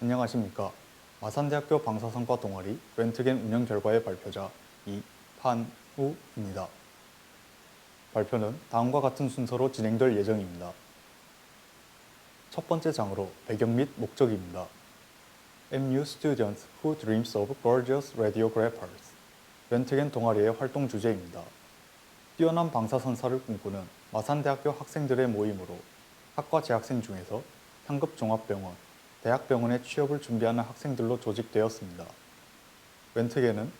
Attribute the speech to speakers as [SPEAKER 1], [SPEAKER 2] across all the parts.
[SPEAKER 1] 안녕하십니까. 마산대학교 방사선과 동아리 렌트겐 운영 결과의 발표자 이판우입니다. 발표는 다음과 같은 순서로 진행될 예정입니다. 첫 번째 장으로 배경 및 목적입니다. MU students who dreams of gorgeous radiographers. 렌트겐 동아리의 활동 주제입니다. 뛰어난 방사선사를 꿈꾸는 마산대학교 학생들의 모임으로 학과 재학생 중에서 상급 종합병원, 대학병원에 취업을 준비하는 학생들로 조직되었습니다. 렌트겐은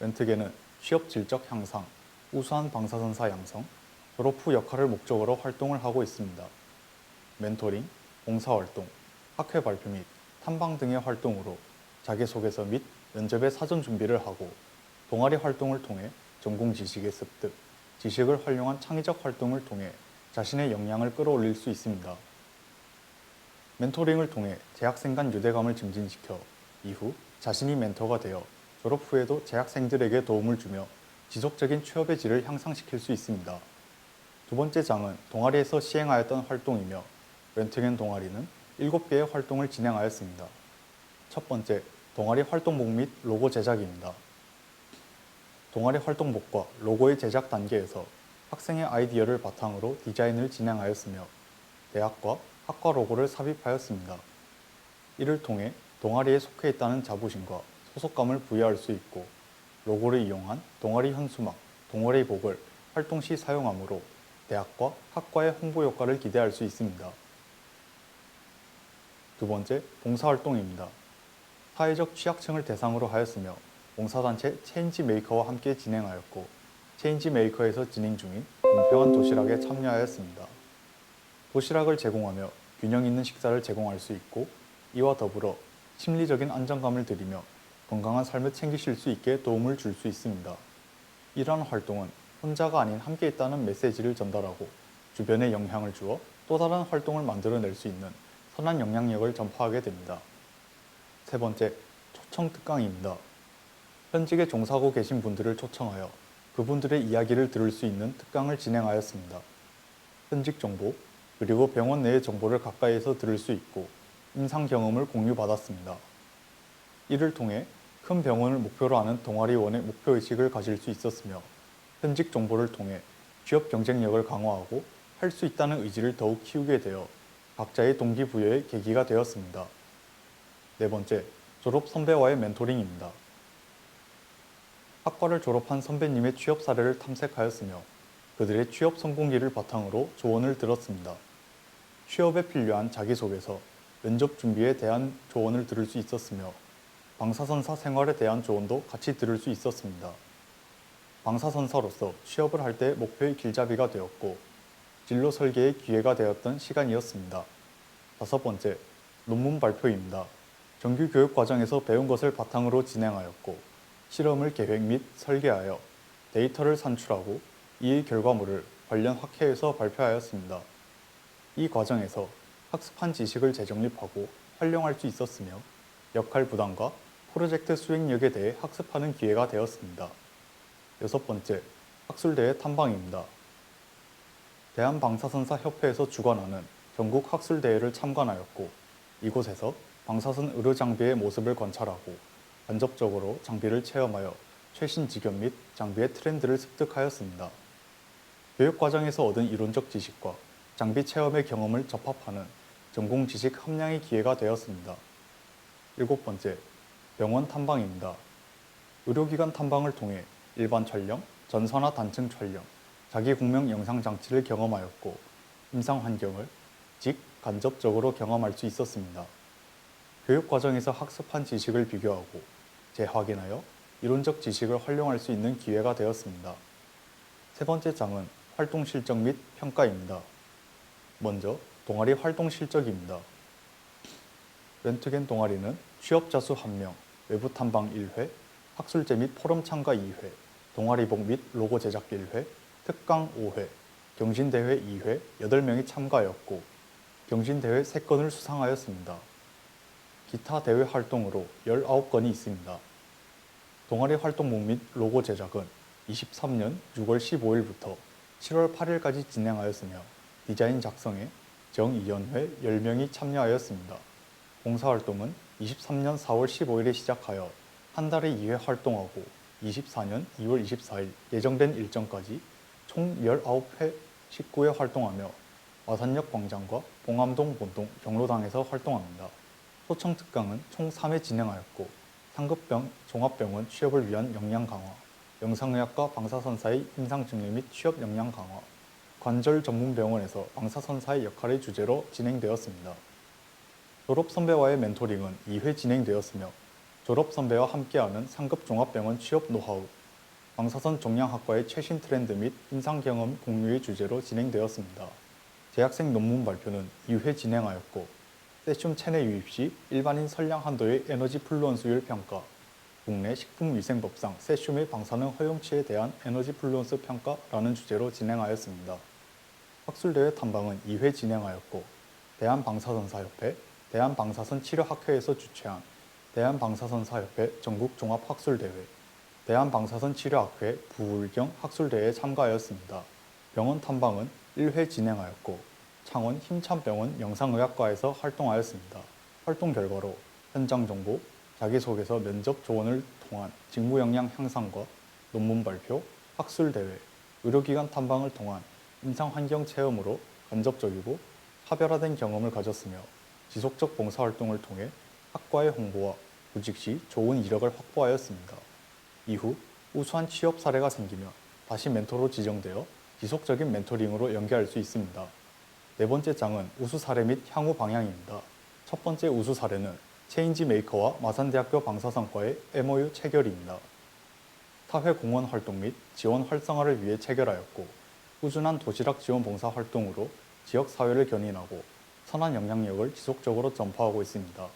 [SPEAKER 1] 렌트겐은 취업 질적 향상, 우수한 방사선사 양성, 졸업 후 역할을 목적으로 활동을 하고 있습니다. 멘토링, 봉사활동, 학회 발표 및 탐방 등의 활동으로 자기소개서 및 면접의 사전 준비를 하고 동아리 활동을 통해 전공 지식의 습득, 지식을 활용한 창의적 활동을 통해 자신의 역량을 끌어올릴 수 있습니다. 멘토링을 통해 재학생 간 유대감을 증진시켜 이후 자신이 멘토가 되어 졸업 후에도 재학생들에게 도움을 주며 지속적인 취업의 질을 향상시킬 수 있습니다. 두 번째 장은 동아리에서 시행하였던 활동이며 렌트겐 동아리는 7개의 활동을 진행하였습니다. 첫 번째, 동아리 활동복 및 로고 제작입니다. 동아리 활동복과 로고의 제작 단계에서 학생의 아이디어를 바탕으로 디자인을 진행하였으며 대학과 학과 로고를 삽입하였습니다. 이를 통해 동아리에 속해 있다는 자부심과 소속감을 부여할 수 있고 로고를 이용한 동아리 현수막, 동아리 복을 활동 시 사용하므로 대학과 학과의 홍보 효과를 기대할 수 있습니다. 두 번째, 봉사활동입니다. 사회적 취약층을 대상으로 하였으며 봉사단체 체인지 메이커와 함께 진행하였고 체인지 메이커에서 진행 중인 공평한 도시락에 참여하였습니다. 도시락을 제공하며 균형 있는 식사를 제공할 수 있고 이와 더불어 심리적인 안정감을 드리며 건강한 삶을 챙기실 수 있게 도움을 줄 수 있습니다. 이러한 활동은 혼자가 아닌 함께 있다는 메시지를 전달하고 주변에 영향을 주어 또 다른 활동을 만들어낼 수 있는 선한 영향력을 전파하게 됩니다. 세 번째, 초청 특강입니다. 현직에 종사하고 계신 분들을 초청하여 그분들의 이야기를 들을 수 있는 특강을 진행하였습니다. 현직 정보, 그리고 병원 내의 정보를 가까이에서 들을 수 있고 임상 경험을 공유받았습니다. 이를 통해 큰 병원을 목표로 하는 동아리원의 목표의식을 가질 수 있었으며 현직 정보를 통해 취업 경쟁력을 강화하고 할 수 있다는 의지를 더욱 키우게 되어 각자의 동기부여의 계기가 되었습니다. 네 번째, 졸업 선배와의 멘토링입니다. 학과를 졸업한 선배님의 취업 사례를 탐색하였으며 그들의 취업 성공기를 바탕으로 조언을 들었습니다. 취업에 필요한 자기소개서, 면접 준비에 대한 조언을 들을 수 있었으며 방사선사 생활에 대한 조언도 같이 들을 수 있었습니다. 방사선사로서 취업을 할 때 목표의 길잡이가 되었고 진로 설계의 기회가 되었던 시간이었습니다. 다섯 번째, 논문 발표입니다. 정규 교육 과정에서 배운 것을 바탕으로 진행하였고 실험을 계획 및 설계하여 데이터를 산출하고 이의 결과물을 관련 학회에서 발표하였습니다. 이 과정에서 학습한 지식을 재정립하고 활용할 수 있었으며 역할 부담과 프로젝트 수행력에 대해 학습하는 기회가 되었습니다. 여섯 번째, 학술대회 탐방입니다. 대한방사선사협회에서 주관하는 전국 학술대회를 참관하였고 이곳에서 방사선 의료 장비의 모습을 관찰하고 간접적으로 장비를 체험하여 최신 직업 및 장비의 트렌드를 습득하였습니다. 교육 과정에서 얻은 이론적 지식과 장비 체험의 경험을 접합하는 전공 지식 함량의 기회가 되었습니다. 일곱 번째, 병원 탐방입니다. 의료기관 탐방을 통해 일반 촬영, 전선화 단층 촬영, 자기 공명 영상 장치를 경험하였고 임상 환경을 직 간접적으로 경험할 수 있었습니다. 교육 과정에서 학습한 지식을 비교하고 재확인하여 이론적 지식을 활용할 수 있는 기회가 되었습니다. 세 번째 장은 활동 실적 및 평가입니다. 먼저 동아리 활동 실적입니다. 렌트겐 동아리는 취업자 수 1명, 외부 탐방 1회, 학술제 및 포럼 참가 2회, 동아리복 및 로고 제작 1회, 특강 5회, 경신대회 2회 8명이 참가하였고 경신대회 3건을 수상하였습니다. 기타 대회 활동으로 19건이 있습니다. 동아리 활동복 및 로고 제작은 23년 6월 15일부터 7월 8일까지 진행하였으며 디자인 작성에 정이연회 10명이 참여하였습니다. 봉사활동은 23년 4월 15일에 시작하여 한 달에 2회 활동하고 24년 2월 24일 예정된 일정까지 총 19회 19회 활동하며 마산역 광장과 봉암동 본동 경로당에서 활동합니다. 소청 특강은 총 3회 진행하였고 상급병 종합병원 취업을 위한 역량 강화, 영상의학과 방사선사의 임상 증례 및 취업 역량 강화, 관절 전문 병원에서 방사선사의 역할의 주제로 진행되었습니다. 졸업 선배와의 멘토링은 2회 진행되었으며 졸업 선배와 함께하는 상급 종합병원 취업 노하우, 방사선 종양학과의 최신 트렌드 및 임상 경험 공유의 주제로 진행되었습니다. 재학생 논문 발표는 2회 진행하였고 세슘 체내 유입 시 일반인 선량 한도의 에너지 플루언스율 평가, 국내 식품위생법상 세슘의 방사능 허용치에 대한 에너지 플루언스 평가라는 주제로 진행하였습니다. 학술대회 탐방은 2회 진행하였고 대한방사선사협회, 대한방사선치료학회에서 주최한 대한방사선사협회 전국종합학술대회, 대한방사선치료학회 부울경 학술대회에 참가하였습니다. 병원 탐방은 1회 진행하였고 창원 힘찬병원 영상의학과에서 활동하였습니다. 활동 결과로 현장 정보, 자기소개서 면접 조언을 통한 직무 역량 향상과 논문 발표, 학술 대회, 의료기관 탐방을 통한 임상 환경 체험으로 간접적이고 차별화된 경험을 가졌으며 지속적 봉사활동을 통해 학과의 홍보와 구직 시 좋은 이력을 확보하였습니다. 이후 우수한 취업 사례가 생기면 다시 멘토로 지정되어 지속적인 멘토링으로 연계할 수 있습니다. 네 번째 장은 우수 사례 및 향후 방향입니다. 첫 번째 우수 사례는 체인지 메이커와 마산대학교 방사선과의 MOU 체결입니다. 사회 공헌 활동 및 지원 활성화를 위해 체결하였고 꾸준한 도시락 지원 봉사 활동으로 지역 사회를 견인하고 선한 영향력을 지속적으로 전파하고 있습니다.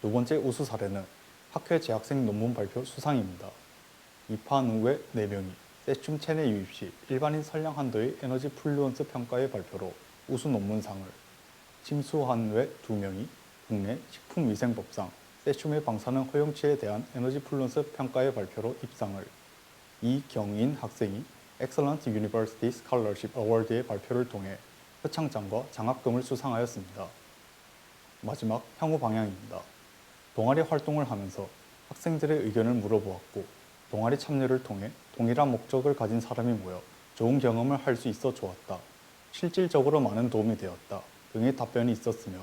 [SPEAKER 1] 두 번째 우수 사례는 학회 재학생 논문 발표 수상입니다. 입학한 후에 4명이 세슘 체내 유입 시 일반인 선량 한도의 에너지 플루언스 평가의 발표로 우수 논문상을, 침수한 후에 2명이 국내 식품위생법상 세슘의 방사능 허용치에 대한 에너지 플루언스 평가의 발표로 입상을, 이경인 학생이 Excellent University Scholarship Award의 발표를 통해 표창장과 장학금을 수상하였습니다. 마지막 향후 방향입니다. 동아리 활동을 하면서 학생들의 의견을 물어보았고 동아리 참여를 통해 동일한 목적을 가진 사람이 모여 좋은 경험을 할 수 있어 좋았다. 실질적으로 많은 도움이 되었다. 등의 답변이 있었으며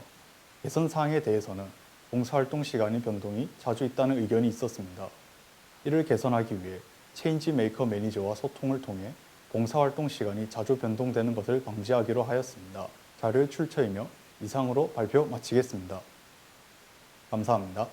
[SPEAKER 1] 개선 사항에 대해서는 봉사활동 시간의 변동이 자주 있다는 의견이 있었습니다. 이를 개선하기 위해 체인지 메이커 매니저와 소통을 통해 봉사활동 시간이 자주 변동되는 것을 방지하기로 하였습니다. 자료의 출처이며 이상으로 발표 마치겠습니다. 감사합니다.